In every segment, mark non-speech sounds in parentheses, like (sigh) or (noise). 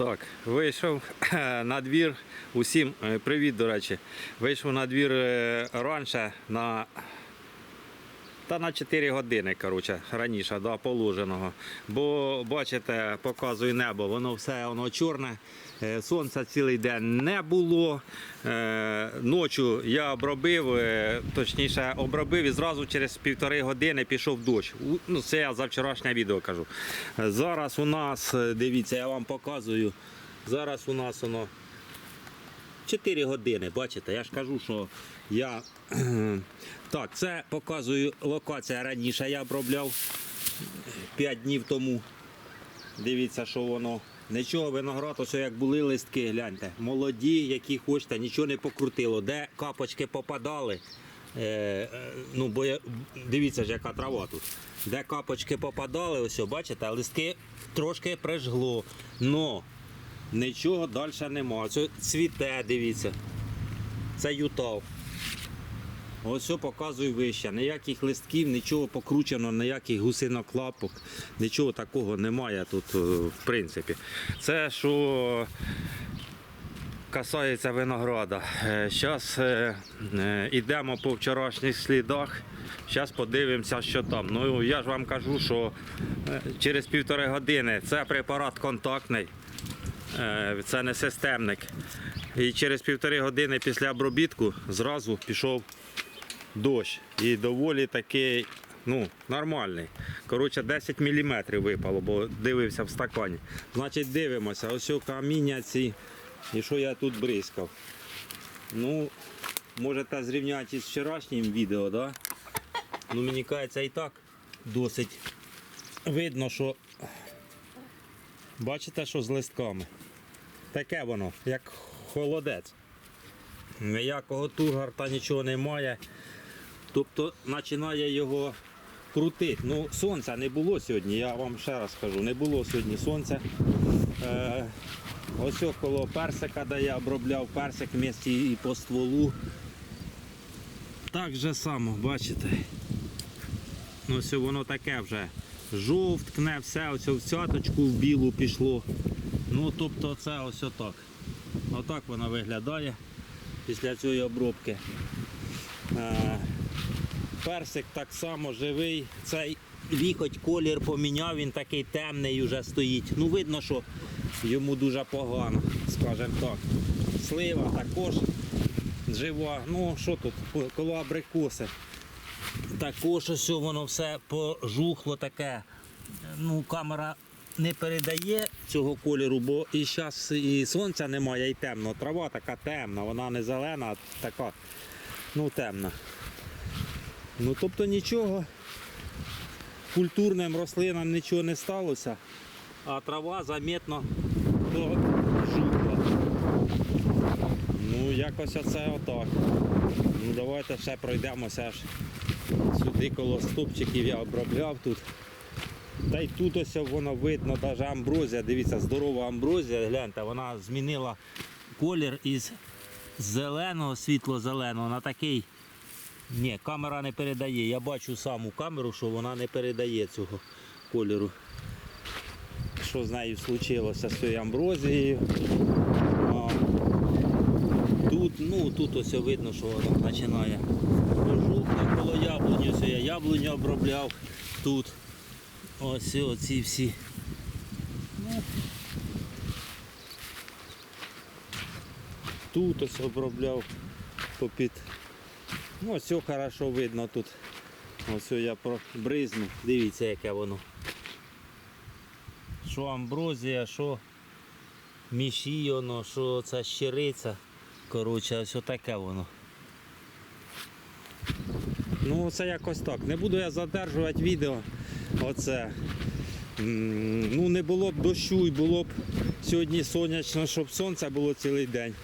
Так, вийшов на двір. Усім е, привіт, до речі. Вийшов на двір е, раніше на. Та на 4 години, коротше, раніше до положеного. Бо бачите, показую небо, воно все воно чорне. Е, Сонця цілий день не було. Е, Ночі я обробив, е, точніше обробив і зразу через півтори години пішов дощ. Ну, це я за вчорашнє відео кажу. Зараз у нас, дивіться, я вам показую. Зараз у нас воно 4 години, бачите, я ж кажу, що я. (clears throat) Так, це показую локація раніше я обробляв 5 днів тому. Дивіться, що воно. Нічого, виноград, ось як були листки, гляньте. Молоді, які хочете, нічого не покрутило. Де капочки попадали. Е, е, ну, бо я, дивіться ж, яка трава тут. Де капочки попадали, ось, бачите, листки трошки прижгло. Но нічого далі нема. Це цвіте, дивіться. Це ютал. Ось все показую вище. Ніяких листків, нічого покручено, ніяких гусинок лапок, нічого такого немає тут, е, в принципі. Це що касається винограда. Зараз йдемо по вчорашніх слідах. Зараз подивимося, що там. Ну я ж вам кажу, що е, через півтори години це препарат контактний. Е, Це не системник. І через півтори години після обробітку зразу пішов дощ. І доволі такий ну, нормальний. Коротше, 10 мм випало, бо дивився в стакані. Значить, дивимося, ось о каміння ці. І що я тут бризкав. Ну, можете зрівняти із вчорашнім відео, да? Ну, мені кажеться і так досить видно, що бачите, що з листками. Таке воно, як холодець. Ніякого тугарта нічого немає. Тобто починає його крутити. Ну, сонця не було сьогодні, я вам ще раз кажу, не було сьогодні сонця. Е, ось около персика, де я обробляв персик в місті і по стволу. Так же само, бачите. Ну, ось воно таке вже жовткне, все, ось в в білу пішло. Ну, тобто це ось отак. Отак воно виглядає після цієї обробки. Е, Персик так само живий. Цей віхоть колір поміняв, він такий темний вже стоїть. Ну, видно, що йому дуже погано, скажімо так. Слива також жива. Ну, що тут, коло абрикоси. Також ось воно все пожухло таке. Ну, камера не передає цього кольору, бо і зараз і сонця немає, і темно. Трава така темна, вона не зелена, а така ну, темна. Ну тобто нічого, культурним рослинам нічого не сталося, а трава замітно пожухла. Ну, якось оце отак. Ну давайте ще пройдемося аж сюди коло стопчиків я обробляв тут. Та й тут ось воно видно, навіть амброзія, дивіться, здорова амброзія, гляньте, вона змінила колір із зеленого, світло-зеленого на такий. Ні, камера не передає. Я бачу саму камеру, що вона не передає цього кольору. Що з нею случилося з цією амброзією. А, Тут, ну, тут ось видно, що воно починає жовтне коло яблуню обробляв тут. Ось оці всі. Тут ось обробляв попід. Ну, все хорошо видно тут. Ось я пробризну. Дивіться, яке воно. Що амброзія, що мішіоно, що це щириця. Коротше, ось таке воно. Ну, це якось так. Не буду я задержувати відео. Оце. Ну, не було б дощу і було б сьогодні сонячно, щоб сонце було цілий день.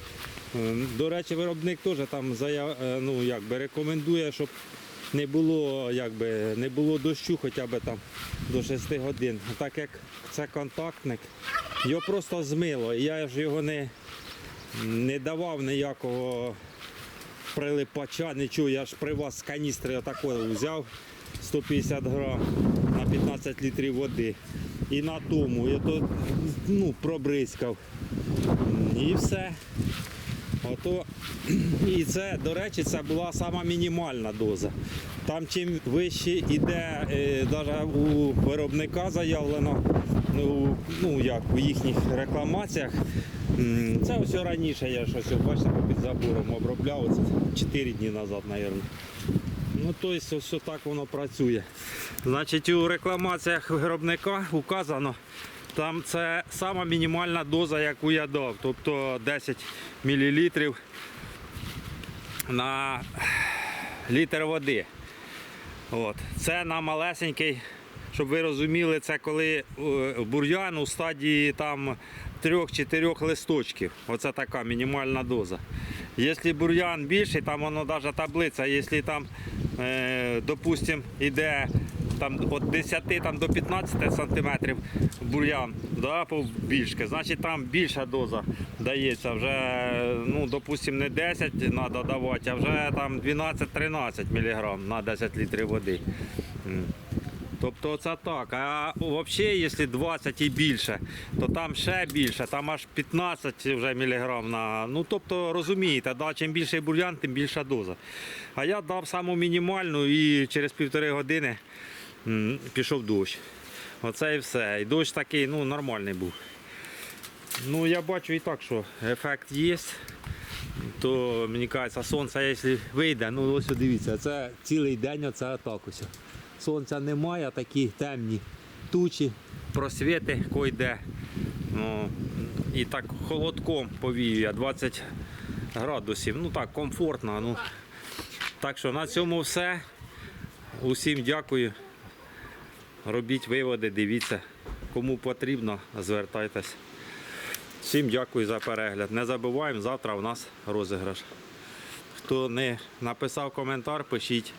Е, До речі, виробник теж там е, ну, якби рекомендує, щоб не було, якби, не було дощу хоча б там до 6 годин. Так як це контактник, його просто змило. Я ж його не, не давав ніякого прилипача, нічого. Я ж при вас з каністри отакого взяв 150 грам на 15 літрів води. і на тому. Я то ну, пробризкав. І все. Ото, (clears throat) і це, до речі, це була сама мінімальна доза. Там чим вище йде, е, навіть у виробника заявлено, ну, ну як у їхніх рекламаціях. Це ось раніше я щось бачите, під забором обробляв, це 4 дні назад, мабуть. Ну, тобто, ось так воно працює. Значить, у рекламаціях виробника указано, там це сама мінімальна доза, яку я дав, тобто 10 мл на літр води. От. Це на малесенький, щоб ви розуміли, це коли е, бур'ян у стадії там трьох-чотирьох листочків. Оце така мінімальна доза. Якщо бур'ян більший, там воно навіть таблиця, якщо там, е, допустимо, йде там від 10 там, до 15 сантиметрів бур'ян, да, побільшки, значить там більша доза дається. Вже, ну, допустимо, не 10 треба давати, а вже там 12-13 мг на 10 літрів води. Тобто це так. А взагалі, якщо 20 і більше, то там ще більше, там аж 15 вже міліграм на. Ну тобто розумієте, да, чим більший бур'ян, тим більша доза. А я дав саму мінімальну і через півтори години пішов дощ. Оце і все. І дощ такий, ну, нормальний був. Ну, я бачу і так, що ефект є. То мені кажеться, сонце, якщо вийде, ну ось дивіться, це цілий день оце так ось. Сонця немає, такі темні тучі, просвіти койде. Ну, і так холодком повіює 20 градусів. Ну так, комфортно. Ну. Так що на цьому все. Усім дякую. Робіть виводи, дивіться. Кому потрібно, звертайтесь. Всім дякую за перегляд. Не забуваємо, завтра у нас розіграш. Хто не написав коментар, пишіть.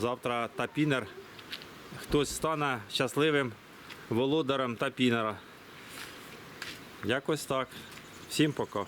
Завтра тапінер. Хтось стане щасливим володарем тапінера. Якось так. Всім пока.